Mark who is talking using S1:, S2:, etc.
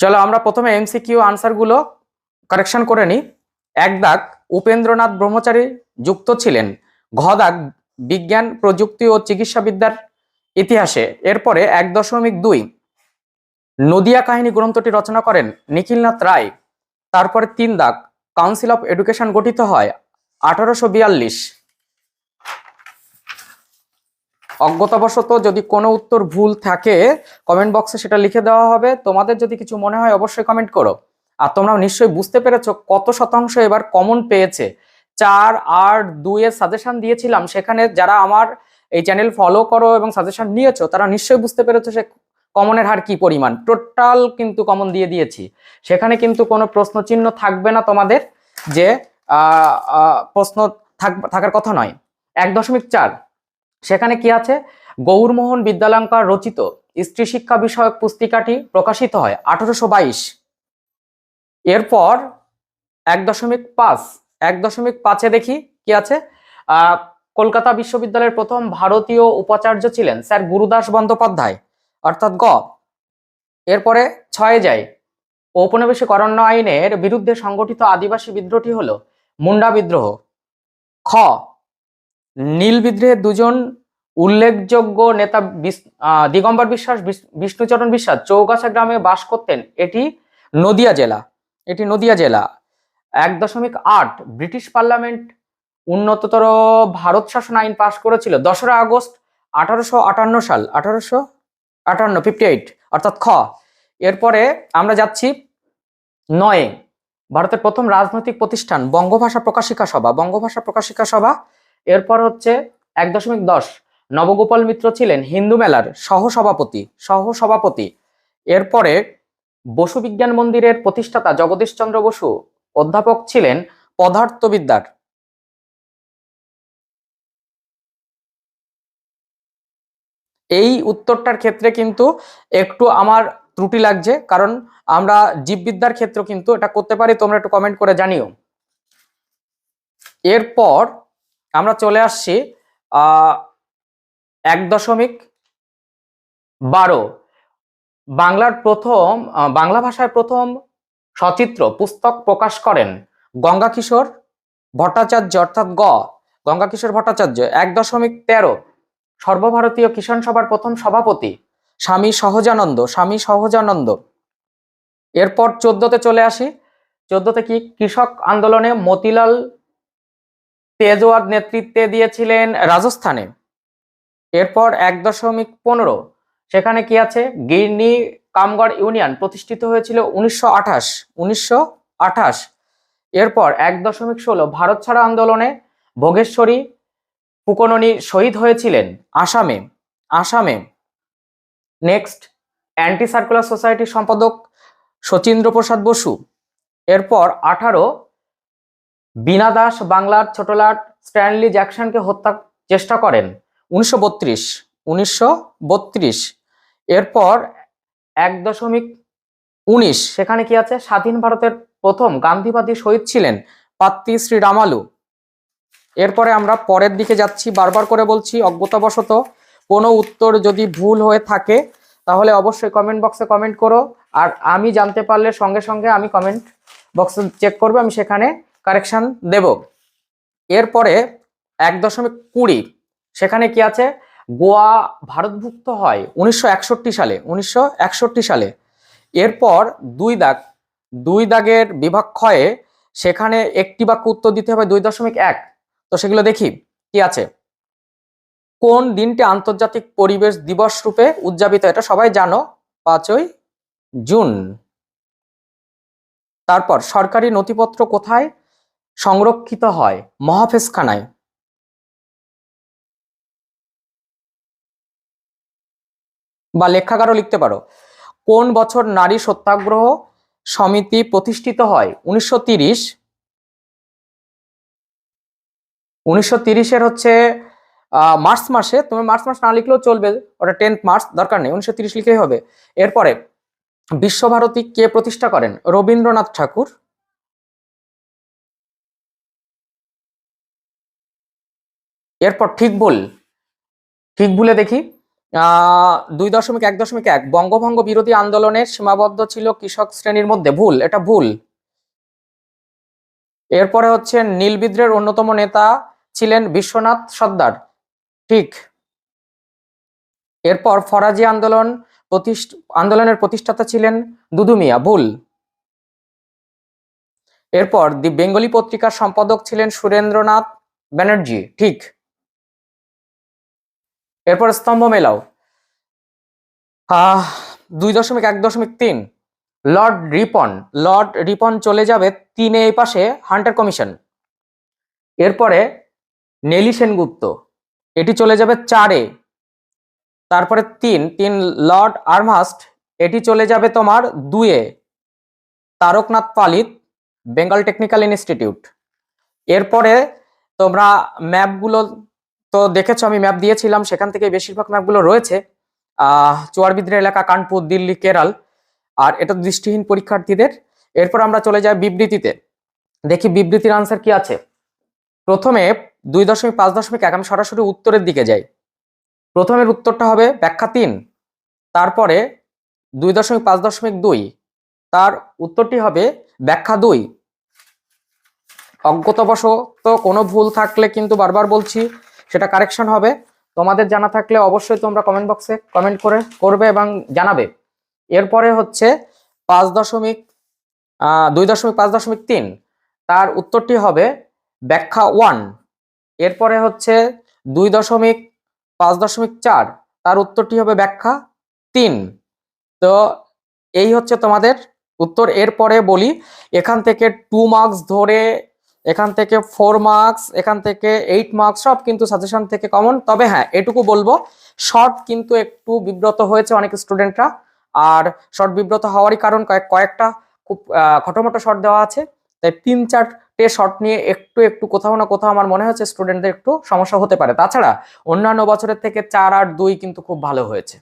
S1: চলো আমরা প্রথমে এমসিকিউ আনসারগুলো কারেকশন করে নিই। এক দাগ উপেন্দ্রনাথ ব্রহ্মচারী যুক্ত ছিলেন। ঘ দাগ বিজ্ঞান, প্রযুক্তি ও চিকিৎসাবিদ্যার ইতিহাসে। এরপরে এক দশমিক দুই নদিয়া কাহিনী গ্রন্থটি রচনা করেন নিখিলনাথ রায়। তারপরে তিন দাগ কাউন্সিল অফ এডুকেশন গঠিত হয় আঠারোশো বিয়াল্লিশ। অজ্ঞতাবশত যদি কোনো উত্তর ভুল থাকে কমেন্ট বক্সে সেটা লিখে দেওয়া হবে। তোমাদের যদি কিছু মনে হয় অবশ্যই কমেন্ট করো। আর তোমরা নিশ্চয়ই বুঝতে পেরেছ কত শতাংশ এবার কমন পেয়েছে। চার, আট দুইয়ের সাজেশন দিয়েছিলাম। সেখানে যারা আমার এই চ্যানেল ফলো করো এবং সাজেশন নিয়েছো, তারা নিশ্চয়ই বুঝতে পেরেছ সে কমনের হার কি পরিমাণ। টোটাল কিন্তু কমন দিয়ে দিয়েছি। সেখানে কিন্তু কোনো প্রশ্ন চিহ্ন থাকবে না তোমাদের যে প্রশ্ন থাক- থাকার কথা নয়। এক দশমিক চার। সেখানে কি আছে? গৌরমোহন বিদ্যালঙ্কার রচিত স্ত্রী শিক্ষা বিষয়ক পুস্তিকাটি প্রকাশিত হয় আঠারোশো বাইশ। এরপর এক দশমিক পাঁচ, এক দশমিক পাঁচে দেখি কি আছে? কলকাতা বিশ্ববিদ্যালয়ের প্রথম ভারতীয় উপাচার্য ছিলেন স্যার গুরুদাস বন্দ্যোপাধ্যায়। অর্থাৎ গ। এরপরে ছয়ে যায় ঔপনিবেশিক অরণ্য আইনের বিরুদ্ধে সংগঠিত আদিবাসী বিদ্রোহটি হলো মুন্ডা বিদ্রোহ। খ। নীল বিদ্রোহের দুজন উল্লেখযোগ্য নেতা দিগম্বর বিশ্বাস, বিস- বিষ্ণুচরণ বিশ্বাস চৌগাছা গ্রামে বাস করতেন। এটি নদিয়া জেলা। এটি নদিয়া জেলা। এক দশমিক আট, ব্রিটিশ পার্লামেন্ট উন্নততর ভারত শাসন আইন পাশ করেছিল। দশরা আগস্ট আঠারোশো আটান্ন সাল, আঠারোশো আটান্ন ফিফটি এইট অর্থাৎ খ। এরপরে আমরা যাচ্ছি নয়ে। ভারতের প্রথম রাজনৈতিক প্রতিষ্ঠান, বঙ্গভাষা প্রকাশিকা সভা। বঙ্গভাষা প্রকাশিকা সভা এরপর হচ্ছে এক দশমিক দশ। নবগোপাল মিত্র ছিলেন হিন্দু মেলার সহসভাপতি সহসভাপতি। এরপরে বসু বিজ্ঞান মন্দিরের প্রতিষ্ঠাতা জগদীশ চন্দ্র বসু অধ্যাপক ছিলেন পদার্থবিদ্যার। এই উত্তরটার ক্ষেত্রে কিন্তু একটু আমার ত্রুটি লাগছে, কারণ আমরা জীববিদ্যার ক্ষেত্রে কিন্তু এটা করতে পারি, তোমরা একটু কমেন্ট করে জানিও। এরপর আমরা চলে আসছি এক দশমিক বারো। বাংলার প্রথম বাংলা ভাষায় প্রথম সচিত্র, পুস্তক প্রকাশ করেন গঙ্গা কিশোর ভট্টাচার্য, অর্থাৎ গ গঙ্গা কিশোর ভট্টাচার্য। এক দশমিক তেরো। সর্বভারতীয় কিষাণ সভার প্রথম সভাপতি স্বামী সহজানন্দ স্বামী সহজানন্দ। এরপর চোদ্দতে চলে আসি। চোদ্দতে কি? কৃষক আন্দোলনে মতিলাল তেজওয়ার নেতৃত্বে দিয়েছিলেন রাজস্থানে। এরপর এক দশমিক পনেরো, সেখানে কি আছে? গিরনি কামগড় ইউনিয়ন প্রতিষ্ঠিত হয়েছিল উনিশশো আঠাশ উনিশশো আঠাশ। এরপর এক দশমিক ষোলো, ভারত ছাড়া আন্দোলনে ভোগেশ্বরী ফুকননি শহীদ হয়েছিলেন আসামে। আসামে। নেক্সট অ্যান্টি সার্কুলার সোসাইটির সম্পাদক শচীন্দ্র প্রসাদ বসু। এরপর আঠারো বীণা দাস বাংলার ছোটলাট স্ট্যানলি জ্যাকসনকে হত্যা চেষ্টা করেন। উনিশশো বত্রিশ উনিশশো বত্রিশ। এরপর এক দশমিক উনিশ, সেখানে কি আছে? স্বাধীন ভারতের প্রথম গান্ধীবাদী শহীদ ছিলেন পাত্তি শ্রী রামালু এরপরে আমরা পরের দিকে যাচ্ছি, বারবার করে বলছি, অজ্ঞতাবশত কোনো উত্তর যদি ভুল হয়ে থাকে, তাহলে অবশ্যই কমেন্ট বক্সে কমেন্ট করো। আর আমি জানতে পারলে সঙ্গে সঙ্গে আমি কমেন্ট বক্সে চেক করব, আমি সেখানে কারেকশন দেব। এরপরে এক দশমিক কুড়ি, সেখানে কি আছে? গোয়া ভারতভুক্ত হয় উনিশশো একষট্টি সালে, উনিশশো একষট্টি সালে। এরপর দুই দাগ, দুই দাগের বিভাগ ক্ষয়ে সেখানে একটি বাক্য উত্তর দিতে হবে দুই দশমিক এক। তো সেগুলো দেখি, কি আছে? কোন দিনটি আন্তর্জাতিক পরিবেশ দিবস রূপে উদযাপিত, এটা সবাই জানো, পাঁচই জুন। তারপর সরকারি নথিপত্র কোথায়? সংরক্ষিত হয় মহাফেজখানায় বা লেখাগারও লিখতে পারো। কোন বছর নারী সত্যাগ্রহ সমিতি প্রতিষ্ঠিত হয়? উনিশশো তিরিশ। উনিশশো তিরিশের হচ্ছে মার্চ মাসে। তুমি মার্চ মাস না লিখলেও চলবে, ওটা টেন্থ মার্চ, দরকার নেই। উনিশশো তিরিশ লিখলেই হবে। এরপরে, বিশ্বভারতী কে প্রতিষ্ঠা করেন? রবীন্দ্রনাথ ঠাকুর। এরপর ঠিক ভুল ঠিক ভুলে দেখি দুই দশমিক এক দশমিক এক, বঙ্গভঙ্গ বিরোধী আন্দোলনের সীমাবদ্ধ ছিল কৃষক শ্রেণির মধ্যে। ভুল, এটা ভুল। এরপরে হচ্ছে নীল বিদ্রোহের অন্যতম নেতা ছিলেন বিশ্বনাথ সর্দার। ঠিক। এরপর ফরাজি আন্দোলন আন্দোলনের প্রতিষ্ঠাতা ছিলেন দুদু মিয়া। ভুল। এরপর দি, বেঙ্গলি পত্রিকার সম্পাদক ছিলেন সুরেন্দ্রনাথ ব্যানার্জি। ঠিক। এরপর স্তম্ভ মেলাও। দুই দশমিক এক দশমিক তিন। লর্ড রিপন লর্ড রিপন চলে যাবে তিনে এই পাশে হান্টার কমিশন। এরপরে নেলি সেনগুপ্ত, এটি চলে যাবে চারে। তারপরে তিন তিন লর্ড আর্মাস্ট, এটি চলে যাবে তোমার দুয়ে। তারকনাথ পালিত, বেঙ্গল টেকনিক্যাল ইনস্টিটিউট। এরপরে তোমরা ম্যাপগুলো তো দেখেছ আমি ম্যাপ দিয়েছিলাম, সেখান থেকে বেশিরভাগ ম্যাপগুলো রয়েছে। আহ চুয়ারবিদ্র এলাকা কানপুর, দিল্লি, কেরাল। আর এটা দৃষ্টিহীন পরীক্ষার্থীদের। এরপর আমরা চলে যাই বিবৃতিতে। দেখি বিবৃতির আনসার কি আছে। প্রথমে দুই দশমিক পাঁচ দশমিক এক, আমি সরাসরি উত্তরের দিকে যাই। প্রথমের উত্তরটা হবে ব্যাখ্যা তিন। তারপরে দুই দশমিক পাঁচ দশমিক দুই, তার উত্তরটি হবে ব্যাখ্যা দুই। অজ্ঞতাবশত কোনো ভুল থাকলে কিন্তু বারবার বলছি সেটা কারেকশন হবে। তোমাদের জানা থাকলে অবশ্যই তোমরা কমেন্ট বক্সে কমেন্ট করে, করবে এবং জানাবে। এরপরে হচ্ছে পাঁচ দশমিক দুই দশমিক, পাঁচ দশমিক তিন। তার উত্তরটি হবে ব্যাখ্যা ওয়ান এরপরে হচ্ছে দুই দশমিক, পাঁচ দশমিক চার। তার উত্তরটি হবে ব্যাখ্যা তিন। তো এই হচ্ছে তোমাদের উত্তর। এরপরে বলি, এখান থেকে টু মার্কস ধরে এখান থেকে ফোর মার্কস এখান থেকে এইট মার্কস সব কিন্তু সাজেশন থেকে কমন তবে হ্যাঁ এটুকু বলব শর্ট কিন্তু একটু বিব্রত হয়েছে অনেক স্টুডেন্টরা আর শর্ট বিব্রত হওয়ারই কারণ কয়েক কয়েকটা খুব খটোমটো শর্ট দেওয়া আছে। তাই তিন চারটে শর্ট নিয়ে একটু একটু কোথাও না কোথাও আমার মনে হচ্ছে স্টুডেন্টদের একটু সমস্যা হতে পারে। তাছাড়া অন্যান্য বছরের থেকে চার আর দুই কিন্তু খুব ভালো হয়েছে।